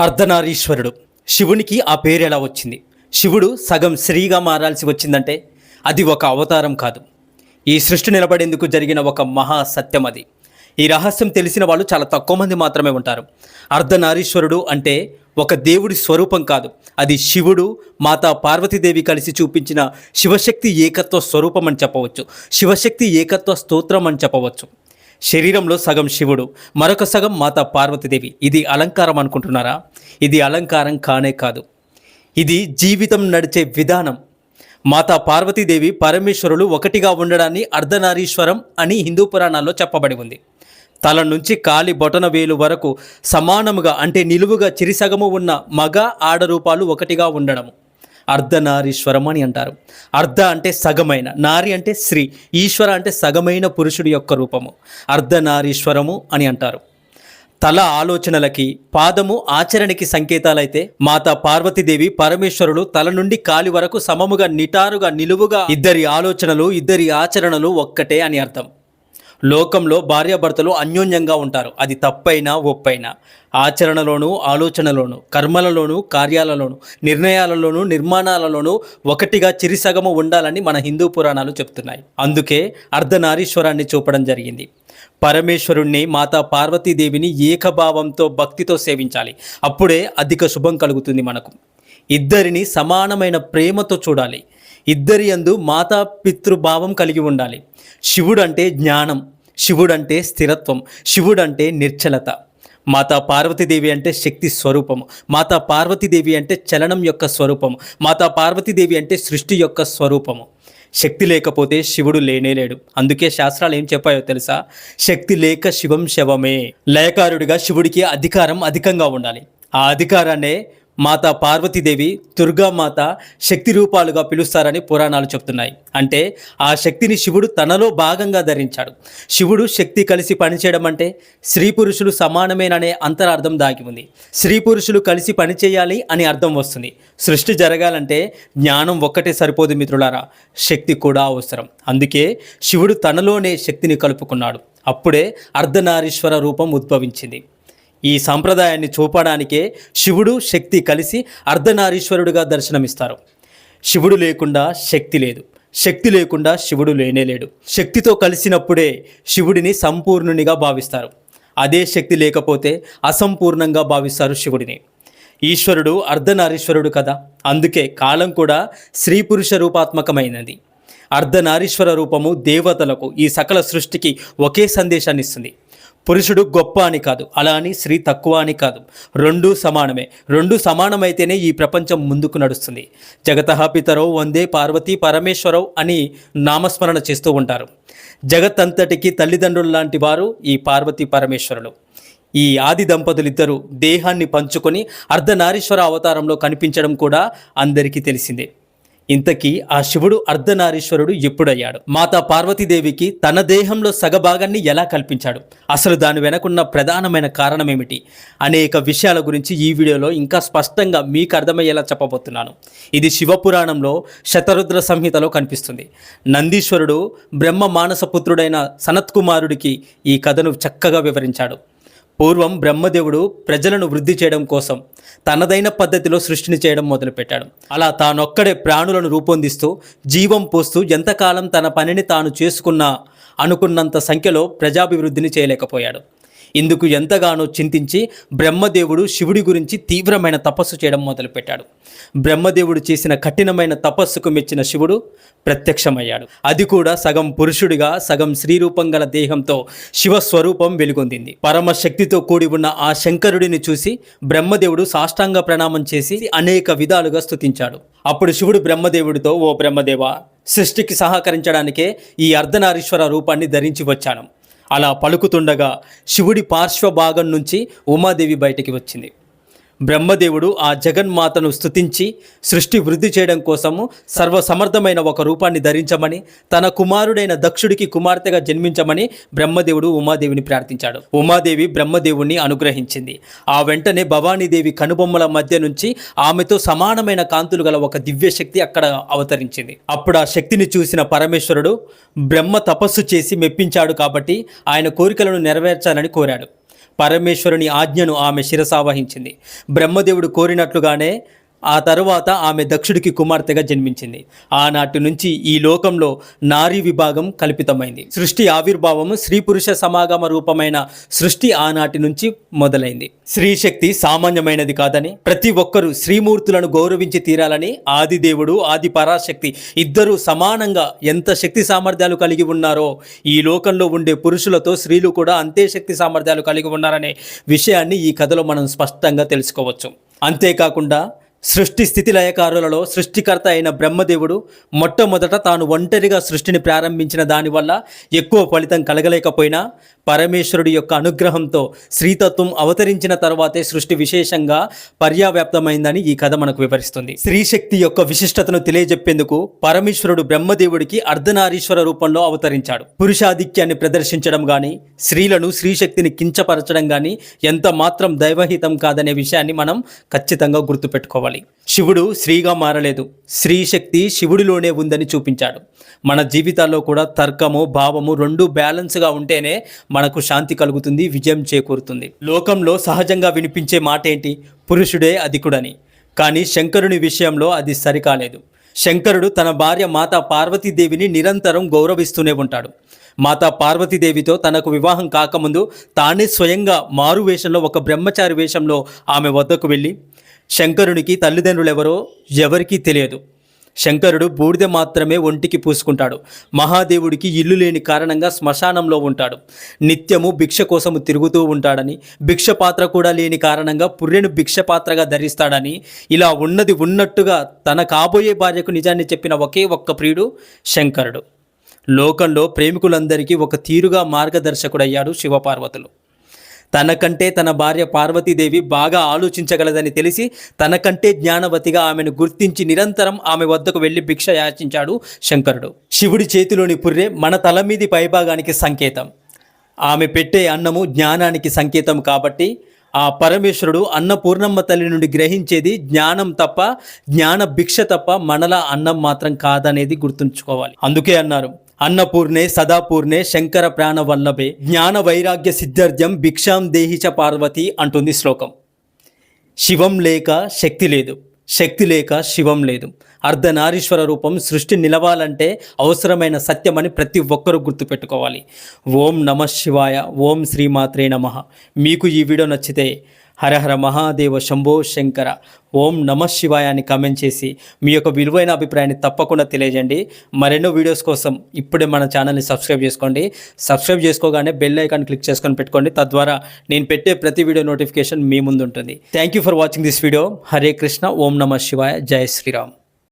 అర్ధనారీశ్వరుడు. శివునికి ఆ పేరు ఎలా వచ్చింది? శివుడు సగం స్త్రీగా మారాల్సి వచ్చిందంటే అది ఒక అవతారం కాదు. ఈ సృష్టి నిలబడేందుకు జరిగిన ఒక మహా సత్యం అది. ఈ రహస్యం తెలిసిన వాళ్ళు చాలా తక్కువ మంది మాత్రమే ఉంటారు. అర్ధనారీశ్వరుడు అంటే ఒక దేవుడి స్వరూపం కాదు. అది శివుడు మాతా పార్వతీదేవి కలిసి చూపించిన శివశక్తి ఏకత్వ స్వరూపం అని చెప్పవచ్చు. శివశక్తి ఏకత్వ స్తోత్రం అని చెప్పవచ్చు. శరీరంలో సగం శివుడు మరొక సగం మాతా పార్వతీదేవి. ఇది అలంకారం అనుకుంటున్నారా? ఇది అలంకారం కానే కాదు. ఇది జీవితం నడిచే విధానం. మాతా పార్వతీదేవి పరమేశ్వరులు ఒకటిగా ఉండడాన్ని అర్ధనారీశ్వరం అని హిందూ పురాణాల్లో చెప్పబడి ఉంది. తల నుంచి కాలి బొటన వేలు వరకు సమానముగా అంటే నిలువుగా చిరిసగము ఉన్న మగ ఆడ రూపాలు ఒకటిగా ఉండడము. అర్ధనారీశ్వరం అని అంటారు. అర్ధ అంటే సగమైన నారి అంటే స్త్రీ ఈశ్వర అంటే సగమైన పురుషుడి యొక్క రూపము. అర్ధనారీశ్వరము అని అంటారు. తల ఆలోచనలకి పాదము ఆచరణకి సంకేతాలైతే మాతా పార్వతీదేవి పరమేశ్వరుడు తల నుండి కాలి వరకు సమముగా నిటారుగా నిలువుగా ఇద్దరి ఆలోచనలు ఇద్దరి ఆచరణలు ఒక్కటే అని అర్థం. లోకంలో భార్యాభర్తలు అన్యోన్యంగా ఉంటారు. అది తప్పైనా ఒప్పైనా. ఆచరణలోనూ ఆలోచనలోనూ కర్మలలోనూ కార్యాలలోనూ నిర్ణయాలలోనూ నిర్మాణాలలోనూ ఒకటిగా చిరిసగము ఉండాలని మన హిందూ పురాణాలు చెప్తున్నాయి. అందుకే అర్ధనారీశ్వరాన్ని చూపడం జరిగింది. పరమేశ్వరుణ్ణి మాతా పార్వతీదేవిని ఏకభావంతో భక్తితో సేవించాలి. అప్పుడే అధిక శుభం కలుగుతుంది మనకు. ఇద్దరిని సమానమైన ప్రేమతో చూడాలి. ఇద్దరి యందు మాతా పితృభావం కలిగి ఉండాలి. శివుడు అంటే జ్ఞానం శివుడు అంటే స్థిరత్వం శివుడు అంటే నిర్చలత. మాతా పార్వతీదేవి అంటే శక్తి స్వరూపము మాతా పార్వతీదేవి అంటే చలనం యొక్క స్వరూపము మాతా పార్వతీదేవి అంటే సృష్టి యొక్క స్వరూపము. శక్తి లేకపోతే శివుడు లేనే లేడు. అందుకే శాస్త్రాలు ఏం చెప్పాయో తెలుసా? శక్తి లేక శివం శవమే. లయకారుడిగా శివుడికి అధికారం అధికంగా ఉండాలి. ఆ అధికారాన్నే మాతా పార్వతీదేవి దుర్గామాత శక్తి రూపాలుగా పిలుస్తారని పురాణాలు చెప్తున్నాయి. అంటే ఆ శక్తిని శివుడు తనలో భాగంగా ధరించాడు. శివుడు శక్తి కలిసి పనిచేయడం అంటే స్త్రీ పురుషులు సమానమేననే అంతరార్థం దాగి ఉంది. స్త్రీ పురుషులు కలిసి పనిచేయాలి అని అర్థం వస్తుంది. సృష్టి జరగాలంటే జ్ఞానం ఒక్కటే సరిపోదు మిత్రులారా. శక్తి కూడా అవసరం. అందుకే శివుడు తనలోనే శక్తిని కలుపుకున్నాడు. అప్పుడే అర్ధనారీశ్వర రూపం ఉద్భవించింది. ఈ సాంప్రదాయాన్ని చూపడానికే శివుడు శక్తి కలిసి అర్ధనారీశ్వరుడుగా దర్శనమిస్తారు. శివుడు లేకుండా శక్తి లేదు. శక్తి లేకుండా శివుడు లేనే లేడు శక్తితో కలిసినప్పుడే శివుడిని సంపూర్ణునిగా భావిస్తారు. అదే శక్తి లేకపోతే అసంపూర్ణంగా భావిస్తారు శివుడిని. ఈశ్వరుడు అర్ధనారీశ్వరుడు కదా. అందుకే కాలం కూడా స్త్రీ పురుష రూపాత్మకమైనది. అర్ధనారీశ్వర రూపము దేవతలకు ఈ సకల సృష్టికి ఒకే సందేశాన్ని ఇస్తుంది. పురుషుడు గొప్ప అని కాదు అలా అని స్త్రీ తక్కువ అని కాదు. రెండూ సమానమే. రెండు సమానమైతేనే ఈ ప్రపంచం ముందుకు నడుస్తుంది. జగతః పితరో వందే పార్వతీ పరమేశ్వరవు అని నామస్మరణ చేస్తూ ఉంటారు. జగత్తంతటికి తల్లిదండ్రులు లాంటి వారు ఈ పార్వతీ పరమేశ్వరులు. ఈ ఆది దంపతులిద్దరూ దేహాన్ని పంచుకొని అర్ధనారీశ్వర అవతారంలో కనిపించడం కూడా అందరికీ తెలిసిందే. ఇంతకీ ఆ శివుడు అర్ధనారీశ్వరుడు ఎప్పుడయ్యాడు? మాతా పార్వతీదేవికి తన దేహంలో సగభాగాన్ని ఎలా కల్పించాడు? అసలు దాని వెనకున్న ప్రధానమైన కారణం ఏమిటి అనేక విషయాల గురించి ఈ వీడియోలో ఇంకా స్పష్టంగా మీకు అర్థమయ్యేలా చెప్పబోతున్నాను. ఇది శివపురాణంలో శతరుద్ర సంహితలో కనిపిస్తుంది. నందీశ్వరుడు బ్రహ్మ మానసపుత్రుడైన సనత్కుమారుడికి ఈ కథను చక్కగా వివరించాడు. పూర్వం బ్రహ్మదేవుడు ప్రజలను వృద్ధి చేయడం కోసం తనదైన పద్ధతిలో సృష్టిని చేయడం మొదలుపెట్టాడు. అలా తానొక్కడే ప్రాణులను రూపొందిస్తూ జీవం పోస్తూ ఎంతకాలం తన పనిని తాను చేసుకున్నా అనుకున్నంత సంఖ్యలో ప్రజాభివృద్ధిని చేయలేకపోయాడు. ఇందుకు ఎంతగానో చింతించి బ్రహ్మదేవుడు శివుడి గురించి తీవ్రమైన తపస్సు చేయడం మొదలుపెట్టాడు. బ్రహ్మదేవుడు చేసిన కఠినమైన తపస్సుకు మెచ్చిన శివుడు ప్రత్యక్షమయ్యాడు. అది కూడా సగం పురుషుడిగా సగం శ్రీరూపం గల దేహంతో శివస్వరూపం వెలుగొందింది. పరమశక్తితో కూడి ఉన్న ఆ శంకరుడిని చూసి బ్రహ్మదేవుడు సాష్టాంగ ప్రణామం చేసి అనేక విధాలుగా స్తుతించాడు. అప్పుడు శివుడు బ్రహ్మదేవుడితో ఓ బ్రహ్మదేవ సృష్టికి సహకరించడానికే ఈ అర్ధనారీశ్వర రూపాన్ని ధరించి వచ్చాను. అలా పలుకుతుండగా శివుడి పార్శ్వభాగం నుంచి ఉమాదేవి బయటికి వచ్చింది. బ్రహ్మదేవుడు ఆ జగన్మాతను స్తుతించి సృష్టి వృద్ధి చేయడం కోసము సర్వసమర్థమైన ఒక రూపాన్ని ధరించమని తన కుమారుడైన దక్షుడికి కుమార్తెగా జన్మించమని బ్రహ్మదేవుడు ఉమాదేవిని ప్రార్థించాడు. ఉమాదేవి బ్రహ్మదేవుణ్ణి అనుగ్రహించింది. ఆ వెంటనే భవానీదేవి కనుబొమ్మల మధ్య నుంచి ఆమెతో సమానమైన కాంతులు గల ఒక దివ్యశక్తి అక్కడ అవతరించింది. అప్పుడు ఆ శక్తిని చూసిన పరమేశ్వరుడు బ్రహ్మ తపస్సు చేసి మెప్పించాడు కాబట్టి ఆయన కోరికలను నెరవేర్చాలని కోరాడు. పరమేశ్వరుని ఆజ్ఞను ఆమె శిరసావహించింది. బ్రహ్మదేవుడు కోరినట్లుగానే ఆ తరువాత ఆమె దక్షుడికి కుమార్తెగా జన్మించింది. ఆనాటి నుంచి ఈ లోకంలో నారీ విభాగం కల్పితమైంది. సృష్టి ఆవిర్భావము స్త్రీ పురుష సమాగమ రూపమైన సృష్టి ఆనాటి నుంచి మొదలైంది. స్త్రీ శక్తి సామాన్యమైనది కాదని ప్రతి ఒక్కరూ శ్రీమూర్తులను గౌరవించి తీరాలని ఆదిదేవుడు ఆది పరాశక్తి ఇద్దరూ సమానంగా ఎంత శక్తి సామర్థ్యాలు కలిగి ఉన్నారో ఈ లోకంలో ఉండే పురుషులతో స్త్రీలు కూడా అంతే శక్తి సామర్థ్యాలు కలిగి ఉన్నారనే విషయాన్ని ఈ కథలో మనం స్పష్టంగా తెలుసుకోవచ్చు. అంతేకాకుండా సృష్టి స్థితి లయకారులలో సృష్టికర్త అయిన బ్రహ్మదేవుడు మొట్టమొదట తాను ఒంటరిగా సృష్టిని ప్రారంభించిన దానివల్ల ఎక్కువ ఫలితం కలగలేకపోయినా పరమేశ్వరుడి యొక్క అనుగ్రహంతో శ్రీతత్వం అవతరించిన తర్వాతే సృష్టి విశేషంగా పర్యావ్యాప్తమైందని ఈ కథ మనకు వివరిస్తుంది. శ్రీశక్తి యొక్క విశిష్టతను తెలియజెప్పేందుకు పరమేశ్వరుడు బ్రహ్మదేవుడికి అర్ధనారీశ్వర రూపంలో అవతరించాడు. పురుషాధిక్యాన్ని ప్రదర్శించడం గాని స్త్రీలను శ్రీశక్తిని కించపరచడం గాని ఎంత మాత్రం దైవహితం కాదనే విషయాన్ని మనం ఖచ్చితంగా గుర్తుపెట్టుకోవాలి. శివుడు శ్రీగా మారలేదు. స్త్రీ శక్తి శివుడిలోనే ఉందని చూపించాడు. మన జీవితాల్లో కూడా తర్కము భావము రెండు బ్యాలెన్స్గా ఉంటేనే మనకు శాంతి కలుగుతుంది విజయం చేకూరుతుంది. లోకంలో సహజంగా వినిపించే మాట ఏంటి పురుషుడే అధికుడని. కానీ శంకరుని విషయంలో అది సరికాలేదు. శంకరుడు తన భార్య మాతా పార్వతీదేవిని నిరంతరం గౌరవిస్తూనే ఉంటాడు. మాతా పార్వతీదేవితో తనకు వివాహం కాకముందు తానే స్వయంగా మారు వేషంలో ఒక బ్రహ్మచారి వేషంలో ఆమె వద్దకు వెళ్ళి శంకరునికి తల్లిదండ్రులు ఎవరో ఎవరికీ తెలియదు. శంకరుడు బూడిద మాత్రమే ఒంటికి పూసుకుంటాడు. మహాదేవుడికి ఇల్లు లేని కారణంగా శ్మశానంలో ఉంటాడు. నిత్యము భిక్ష కోసము తిరుగుతూ ఉంటాడని భిక్ష పాత్ర కూడా లేని కారణంగా పుర్రెను భిక్ష పాత్రగా ధరిస్తాడని ఇలా ఉన్నది ఉన్నట్టుగా తన కాబోయే భార్యకు నిజాన్ని చెప్పిన ఒకే ఒక్క ప్రియుడు శంకరుడు. లోకంలో ప్రేమికులందరికీ ఒక తీరుగా మార్గదర్శకుడయ్యాడు శివపార్వతులు. తనకంటే తన భార్య పార్వతీదేవి బాగా ఆలోచించగలదని తెలిసి తనకంటే జ్ఞానవతిగా ఆమెను గుర్తించి నిరంతరం ఆమె వద్దకు వెళ్ళి భిక్ష యాచించాడు శంకరుడు. శివుడి చేతిలోని పుర్రె మన తల మీది పైభాగానికి సంకేతం. ఆమె పెట్టే అన్నము జ్ఞానానికి సంకేతం కాబట్టి ఆ పరమేశ్వరుడు అన్నపూర్ణమ్మ తల్లి నుండి గ్రహించేది జ్ఞానం తప్ప జ్ఞాన భిక్ష తప్ప మనలా అన్నం మాత్రం కాదనేది గుర్తుంచుకోవాలి. అందుకే అన్నారు అన్నపూర్ణే సదాపూర్ణే శంకర ప్రాణవల్లభే జ్ఞాన వైరాగ్య సిద్ధార్థ్యం భిక్షాం దేహిచ పార్వతి అంటుంది శ్లోకం శివం లేక శక్తి లేదు శక్తి లేక శివం లేదు అర్ధనారీశ్వర రూపం సృష్టి నిలవాలంటే అవసరమైన సత్యమని ప్రతి ఒక్కరూ గుర్తుపెట్టుకోవాలి. ఓం నమ శివాయ ఓం శ్రీమాత్రే నమ. మీకు ఈ వీడియో నచ్చితే హరహర మహాదేవ శంభో శంకర. ఓం నమ శివాయ అని కామెంట్ చేసి మీ యొక్క విలువైన అభిప్రాయాన్ని తప్పకుండా తెలియజేయండి. మరెన్నో వీడియోస్ కోసం ఇప్పుడే మన ఛానల్ని సబ్స్క్రైబ్ చేసుకోండి. సబ్స్క్రైబ్ చేసుకోగానే బెల్ ఐకాన్ క్లిక్ చేసుకొని పెట్టుకోండి. తద్వారా నేను పెట్టే ప్రతి వీడియో నోటిఫికేషన్ మీ ముందు ఉంటుంది. Thank you for watching this video Hare Krishna ఓం నమ శివాయ. జయ శ్రీరామ్.